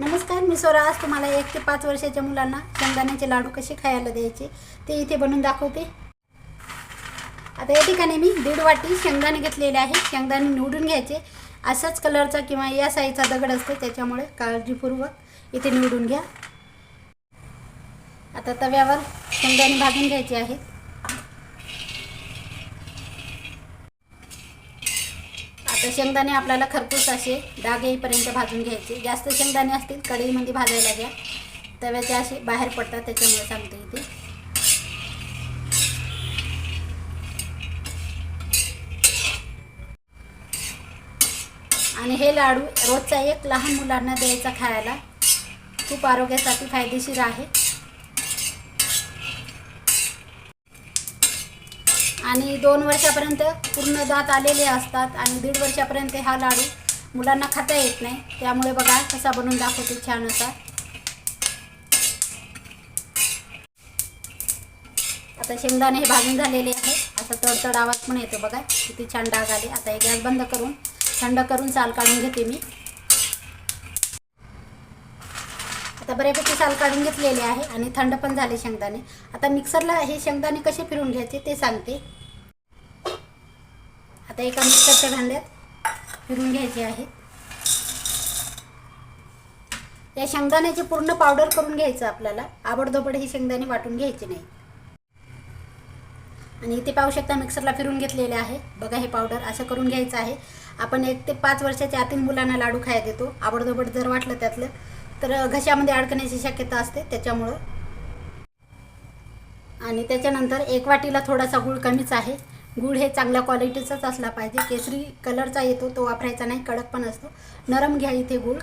नमस्कार मी सोरा. आज तुम्हाला एक ते पाच वर्षाच्या मुलांना शेंगदाण्याचे लाडू कसे खायला द्यायचे ते इथे बनवून दाखवते. आता या ठिकाणी मी दीड वाटी शेंगदाणे घेतलेले आहे. शेंगदाणे निवडून घ्यायचे. असाच कलरचा किंवा या साईजचा दगड असतो त्याच्यामुळे काळजीपूर्वक इथे निवडून घ्या. आता तव्यावर शेंगदाणे भाजून घ्यायचे आहेत. तर शेंगदाणे आपल्याला खरपूस असे डाग येईपर्यंत भाजून घ्यायचे. जास्त शेंगदाणे असतील कढईमध्ये भाजायला घ्या. तव्याचे असे बाहेर पडतात त्याच्यामुळे सांगते इथे. आणि हे लाडू रोजचा एक लहान मुलांना द्यायचा खायला खूप आरोग्यासाठी फायदेशीर आहे. आणि दोन वर्षापर्यंत पूर्ण दात आलेले असतात आणि दीड वर्षापर्यंत हा लाडू मुलांना खाता येत नाही. त्यामुळे बघा कसा बनवून दाखवते छान असा. आता शेंगदाणे हे भाजून झालेले आहे. असा तडतड आवाज पण येतो बघा. किती छान डाग आले. आता हे गॅस बंद करून थंड करून साल काढून घेते मी. आता बऱ्यापैकी साल काढून घेतलेले आहे आणि थंड पण झाले शेंगदाणे. आता मिक्सरला हे शेंगदाणे कसे फिरून घ्यायचे ते सांगते. आता एका मिक्सरच्या भांड्यात फिरून घ्यायचे आहे. या शेंगदाण्याची पूर्ण पावडर करून घ्यायचं आपल्याला. आबडदोबड हे शेंगदाणे वाटून घ्यायचे नाही. आणि इथे पाहू शकता मिक्सरला फिरून घेतलेले आहे. बघा हे पावडर असं करून घ्यायचं आहे. आपण एक ते पाच वर्षाच्या आतील मुलांना लाडू खायला देतो. आबडदोबड जर वाटलं त्यातलं तर घशामध्ये अडकण्याची शक्यता असते. त्याच्यामुळं. आणि त्याच्यानंतर एक वाटीला थोडासा गूळ कमीच आहे. गूळ हे चांगल्या क्वालिटीचाच असला पाहिजे. केसरी कलरचा येतो तो वापरायचा नाही कडक पण असतो. नरम घ्या इथे गूळ.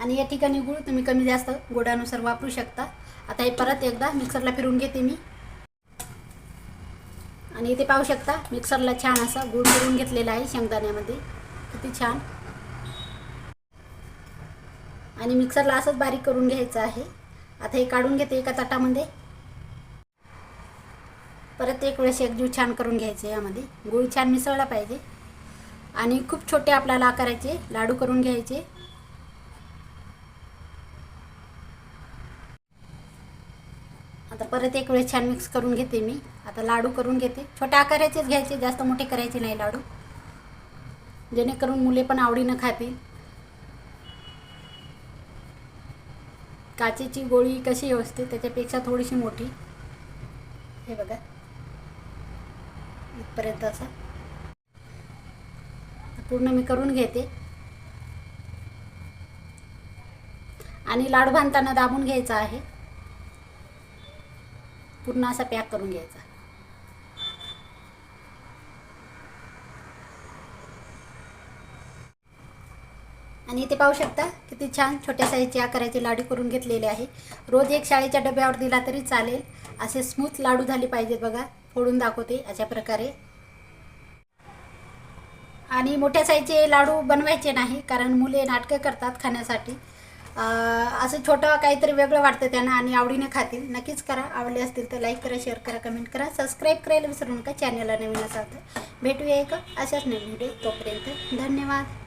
आणि या ठिकाणी गूळ तुम्ही कमी जास्त गोडानुसार वापरू शकता. आता हे परत एकदा मिक्सरला फिरून घेते मी. आणि इथे पाहू शकता मिक्सरला छान असा गूळ फिरून घेतलेला आहे शेंगदाण्यामध्ये. किती छान. आणि मिक्सरला असंच बारीक करून घ्यायचं आहे. आता हे काढून घेते एका ताटामध्ये. परत एक वेळेस एकजीव छान करून घ्यायचे यामध्ये. गुळ छान मिसळला पाहिजे. आणि खूप छोटे आपल्याला आकाराचे लाडू करून घ्यायचे. आता परत एक वेळेस छान मिक्स करून घेते मी. आता लाडू करून घेते. छोट्या आकाराचेच घ्यायचे जास्त मोठे करायचे नाही लाडू. जेणेकरून मुले पण आवडीनं खातील. काचेची गोळी कशी असते त्याच्यापेक्षा थोडीशी मोठी. हे बघा. इथपर्यंत पूर्ण मी करून घेते. आणि लाडू बांधताना दाबून घ्यायचा आहे. पूर्ण असा पॅक करून घ्यायचा. आणि इथे पाहू शकता किती छान छोट्या साईजचे आकाराचे लाडू करून घेतलेले आहे. रोज एक शाळेच्या डब्यावर दिला तरी चालेल. असे स्मूथ लाडू झाले पाहिजेत बघा. फोडून दाखवते अशा प्रकारे. आणि मोठ्या साईजचे लाडू बनवायचे नाही कारण मुले नाटकं करतात खाण्यासाठी. असं छोटं काहीतरी वेगळं वाटतं त्यांना आणि आवडीने खातील. नक्कीच करा. आवडले असतील तर लाईक करा शेअर करा कमेंट करा. सबस्क्राईब करायला विसरू नका. चॅनलला नवीन असाल तर भेटूया एक अशाच नवीन व्हिडिओ तोपर्यंत. धन्यवाद.